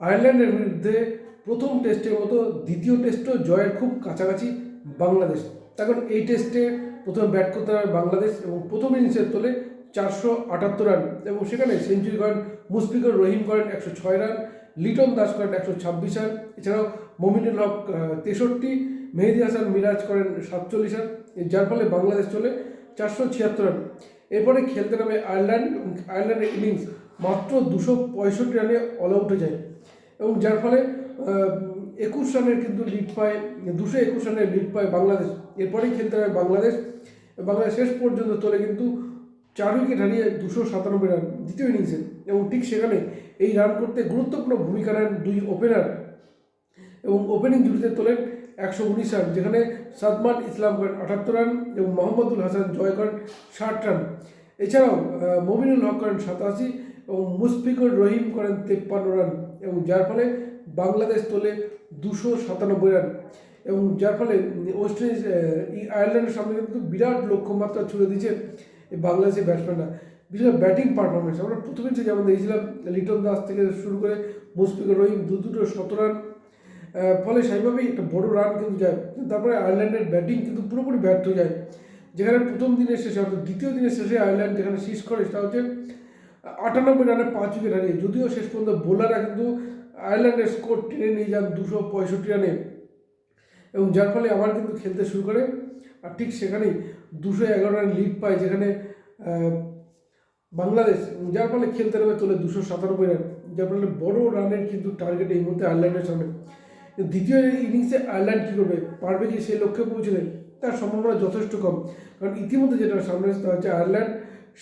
আয়ারল্যান্ডের বিরুদ্ধে প্রথম টেস্টের মতো দ্বিতীয় টেস্টও জয়ের খুব কাছাকাছি বাংলাদেশ। তখন এই টেস্টে প্রথমে ব্যাট করতে হবে বাংলাদেশ এবং প্রথম ইনিংসের তোলে চারশো আটাত্তর রান এবং সেখানে সেঞ্চুরি করেন মুশফিকুর রহিম করেন একশো ছয় রান, লিটন দাস করেন একশো ছাব্বিশ রান। এছাড়াও মমিনুল হক তেষট্টি, মেহেদি হাসান মিরাজ করেন সাতচল্লিশ রান। যার ফলে বাংলাদেশ চলে চারশো ছিয়াত্তর রান। এরপরে খেলতে নামে আয়ারল্যান্ড আয়ারল্যান্ডের ইনিংস মাত্র দুশো পঁয়ষট্টি রানে অল আউটে যায়। এবং যার ফলে একুশ রানের কিন্তু লিড পায়, দুশো একুশ রানের লিড পায় বাংলাদেশ। এরপরেই খেলতে হবে বাংলাদেশ। বাংলাদেশ শেষ পর্যন্ত তোলে কিন্তু চার উইকেট হারিয়ে দুশো সাতানব্বই রান দ্বিতীয় ইনিংসে এবং ঠিক সেখানে এই রান করতে গুরুত্বপূর্ণ ভূমিকা নেন দুই ওপেনার এবং ওপেনিং জুটিতে তোলেন একশো উনিশ রান, যেখানে সাদমান ইসলাম করেন আটাত্তর রান এবং মোহাম্মদুল হাসান জয় করেন ষাট রান। এছাড়াও মমিনুল হক করেন সাতাশি এবং মুশফিকুর রহিম করেন তেপ্পান্ন রান এবং যার ফলে বাংলাদেশ তোলে দুশো সাতানব্বই রান। এবং যার ফলে ওয়েস্ট ইন্ডিজ আয়ারল্যান্ডের সামনে কিন্তু বিরাট লক্ষ্যমাত্রা ছুড়ে দিয়েছে বাংলাদেশের ব্যাটসম্যানরা বিশেষ ব্যাটিং পারফরমেন্স আমরা প্রথমে ইনিংসে যেমন দেখেছিলাম, লিটন দাস থেকে শুরু করে মুশফিকুর রহিম দু দুটো শত রান ফলে সেইভাবেই একটা বড় রান কিন্তু যায়। তারপরে আয়ারল্যান্ডের ব্যাটিং কিন্তু পুরোপুরি ব্যর্থ যায়। যেখানে প্রথম দিনের শেষে অর্থাৎ দ্বিতীয় দিনের শেষে আয়ারল্যান্ড যেখানে শেষ করে সেটা হচ্ছে আটানব্বই রানে পাঁচ উইকেট হারিয়ে, যদিও শেষ পর্যন্ত বোলাররা কিন্তু আয়ারল্যান্ডের স্কোর টেনে নিয়ে যান দুশো পঁয়ষট্টি রানে। এবং যার ফলে আবার কিন্তু খেলতে শুরু করে। আর ঠিক সেখানেই দুশো এগারো রান লিড পায় যেখানে বাংলাদেশ। যার ফলে খেলতে নেমে তোলে দুশো সাতানব্বই রান। যার ফলে বড় রানের কিন্তু টার্গেট এই মুহূর্তে আয়ারল্যান্ডের সামনে। দ্বিতীয় ইনিংসে আয়ারল্যান্ড কী করবে? পারবে কি সেই লক্ষ্যে পৌঁছলে তার সম্ভাবনা যথেষ্ট কম। কারণ ইতিমধ্যে যেটা সামনে আসতে হচ্ছে আয়ারল্যান্ড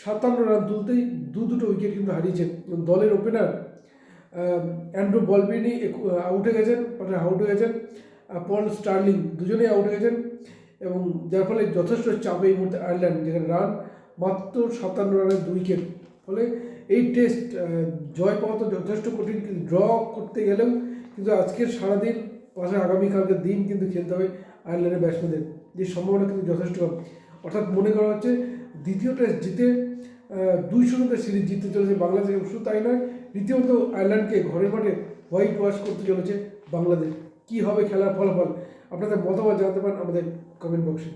সাতান্ন রান তুলতেই দু দুটো উইকেট কিন্তু হারিয়েছেন। দলের ওপেনার অ্যান্ড্রু বলবিনি আউট হয়ে গেছেন মানে হয়ে গেছেন পল স্টার্লিং দুজনেই আউট হয়ে গেছেন এবং যার ফলে যথেষ্ট চাপে এই মুহূর্তে আয়ারল্যান্ড, যেখানে রান মাত্র সাতান্ন রানের দুই উইকেট ফলে এই টেস্ট জয় পাওয়া তো যথেষ্ট কঠিন, কিন্তু ড্র করতে গেলেও কিন্তু আজকের সারাদিন, পাশে আগামীকালকের দিন কিন্তু খেলতে হবে আয়ারল্যান্ডের ব্যাটসম্যানদের যে সম্ভাবনা কিন্তু যথেষ্ট কম। অর্থাৎ মনে করা হচ্ছে দ্বিতীয় টেস্ট জিতে দুই শূন্যতে সিরিজ জিততে চলেছে বাংলাদেশ শুধু তাই নয় দ্বিতীয়ত আয়ারল্যান্ডকে ঘরে মাঠে হোয়াইট ওয়াশ করতে চলেছে বাংলাদেশ। কী হবে খেলার ফলাফল? আপনাদের মতামত জানাতে পারেন আমাদের কমেন্ট বক্সে